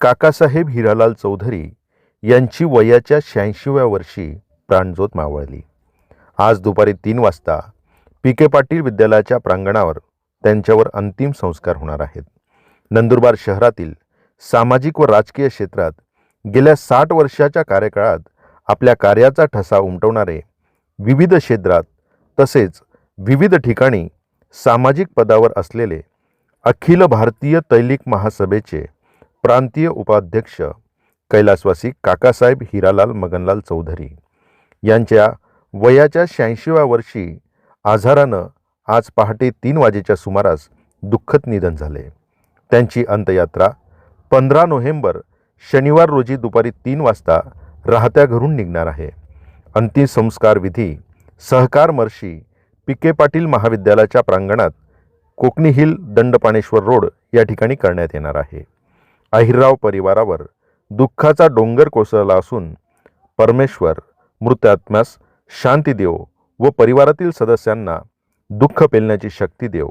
काकासाहेब हिरालाल चौधरी यांची वयाच्या शहाऐंशीव्या वर्षी प्राणज्योत मावळली. आज दुपारी तीन वाजता पी के पाटील विद्यालयाच्या प्रांगणावर त्यांच्यावर अंतिम संस्कार होणार आहेत. नंदुरबार शहरातील सामाजिक व राजकीय क्षेत्रात गेल्या साठ वर्षाच्या कार्यकाळात आपल्या कार्याचा ठसा उमटवणारे विविध क्षेत्रात तसेच विविध ठिकाणी सामाजिक पदावर असलेले अखिल भारतीय तैलिक महासभेचे प्रांतीय उपाध्यक्ष कैलासवासी काकासाहेब हिरालाल मगनलाल चौधरी यांच्या वयाच्या शहाऐंशीव्या वर्षी आजारानं आज पहाटे तीन वाजेच्या सुमारास दुःखद निधन झाले. त्यांची अंत्ययात्रा पंधरा नोव्हेंबर शनिवार रोजी दुपारी तीन वाजता राहत्या घरून निघणार आहे. अंतिम संस्कार विधी सहकार मर्षी पी के पाटील महाविद्यालयाच्या प्रांगणात कोकणी हिल दंडपाणेश्वर रोड या ठिकाणी करण्यात येणार आहे. अहिरराव परिवारावर दुःखाचा डोंगर कोसळला असून परमेश्वर मृतात्म्यास शांती देव व परिवारातील सदस्यांना दुःख पेलण्याची शक्ती देव.